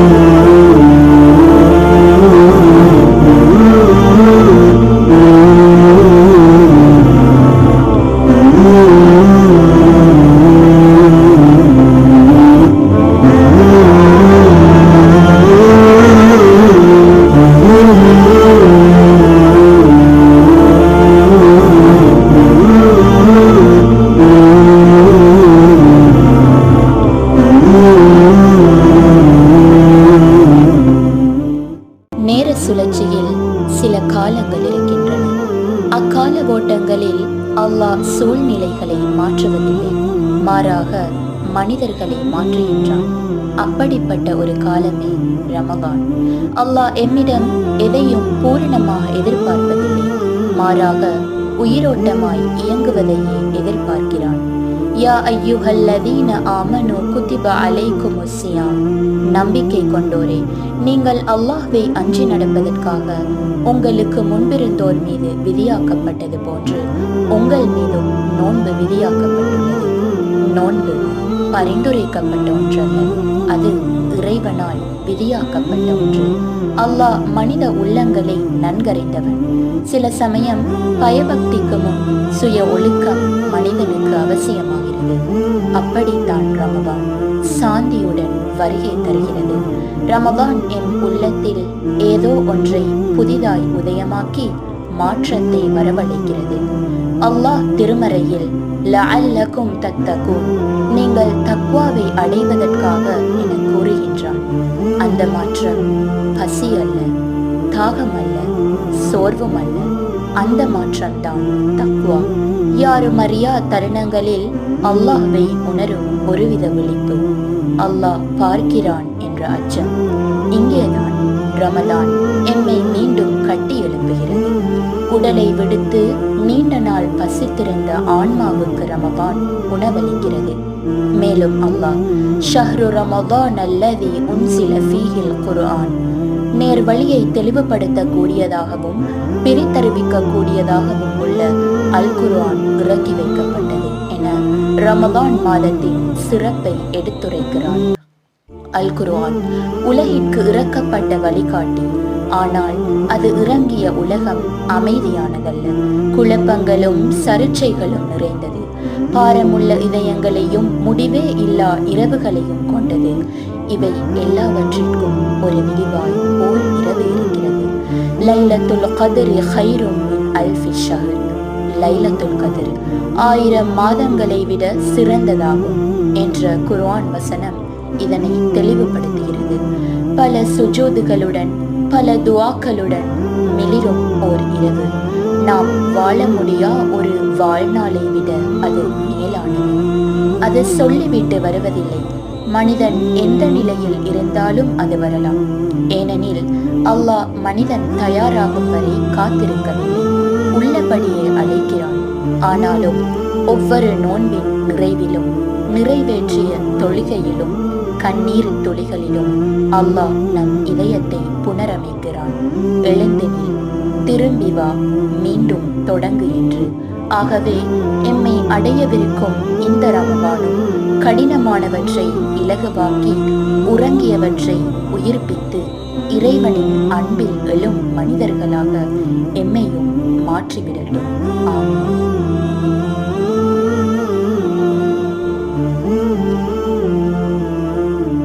நேர அக்கால ஓட்டங்களில் அல்லாஹ் சூழ்நிலைகளை மாற்றுவதில்லை. மாறாக மனிதர்களை மாற்றுகின்றான். அப்படிப்பட்ட ஒரு காலமே ரமபான் அல்லாஹ் எம்மிடம் எதையும் பூரணமாக எதிர்பார்ப்பதில்லை. மாறாக உயிரோட்டமாய் இயங்குவதையே எதிர்பார்க்கிறான். யா ஐயுஹல்லதீன ஆமனு குதிப அலைக்கும் நம்பிக்கை கொண்டோரே நீங்கள் அல்லாஹ்வை அஞ்சி நடப்பதற்காக உங்களுக்கு முன்பிருந்தோர் மீது விதியாக்கப்பட்டது போன்று உங்கள் மீதும் நோன்பு விதியாக்கப்பட்டுள்ளது. நோன்பு பரிந்துரைக்கப்பட்ட ஒன்றல்ல அது இறைவனால் விதியாக்கப்பட்ட ஒன்று. அல்லாஹ் மனித உள்ளங்களை நன்கறிந்தவன். சில சமயம் பயபக்திக்கு முன் சுய ஒழுக்கம் மனிதனுக்கு அவசியமாகிறது. அப்படித்தான் ரமபான் சாந்தியுடன் வருகை தருகிறது. ரமபான் என் உள்ளத்தில் ஏதோ ஒன்றை புதிதாய் உதயமாக்கி மாற்றத்தை வரவழைக்கிறது. அல்லாஹ் திருமறையில் லஅல்லகும் தத்தகும் நீங்கள் தக்வாவை அடைவதற்காக என கூறுகின்றான். அந்த மாற்றம் பசி அல்ல தாகம் அல்ல சோர்வும் அல்ல அந்த மாற்றம்தான் தக்வா. யாரும் அறியா தருணங்களில் அல்லாஹ்வை உணரும் ஒருவித விழிப்பு. அல்லாஹ் பார்க்கிறான் என்ற அச்சம். இங்கேதான் ரமலான் எம்மை மீண்டும் கட்டி எழுப்புகிறது. உடலை விடுத்து நீண்ட நாள் பசித்திருந்த ஆன்மாவுக்கு ரமபான் உணவளிக்கிறது. மேலும் அல்லாஹ் ஷஹ்ரு ரமபான் அல்லதி உன்சில ஃபீஹில் குர்ஆன். நேர் வழியை தெளிவுபடுத்த கூடியதாகவும் பிரித்தறிவிக்க கூடியதாகவும் உள்ள அல் குர்ஆன் இறக்கி வைக்கப்பட்டது என ரமபான் மாதத்தின் சிறப்பை எடுத்துரைக்கிறான் அல் குர்ஆன் உலகிற்கு இறக்கப்பட்ட வழிகாட்டி. ஆனால் அது இறங்கிய உலகம் அமைதியானதல்ல. குழப்பங்களும் சருச்சைகளும் நிறைந்தது. பாரமுள்ள இதயங்களையும் முடிவே இல்லா இரவுகளையும் கொண்டது. இவை எல்லாவற்றிற்கும் ஒரு விடிவாய் ஓர் இரவு இருக்கிறது லைலத்துல் கதிர் ஹைரும் மின் அல்ஃபி ஷஹர். லைலத்துல் கதிர் ஆயிரம் மாதங்களை விட சிறந்ததாகும் என்ற குர்ஆன் வசனம் இதனை தெளிவுபடுத்துகிறது. பல சுஜூதுகளுடன் பல துவாக்களுடன் மிளிரும் ஓர் இரவு. நாம் வாழ முடியா ஒரு வாழ்நாளை விட அது மேலானது. அது சொல்லிவிட்டு வருவதில்லை. மனிதன் எந்த நிலையில் இருந்தாலும் அது வரலாம். ஏனெனில் அல்லாஹ் மனிதன் தயாராகும் வரை காத்திருக்கவில்லை. உள்ளபடியே அழைக்கிறான். ஆனாலும் ஒவ்வொரு நோன்பின் நிறைவிலும் நிறைவேற்றிய தொழுகையிலும் கண்ணீர் துளிகளிலும் அல்லாஹ் நம் இதயத்தை புனரமைக்கிறான். எழுந்தினில் திரும்பி வா மீண்டும் தொடங்கு என்று. ஆகவே எம்மை அடையவிருக்கும் இந்த ரமபானும் கடினமானவற்றை இலகுவாக்கி உறங்கியவற்றை உயிர்ப்பித்து இறைவனின் அன்பில் எழும் மனிதர்களாக எம்மையும் மாற்றிவிடட்டும். ஆமாம்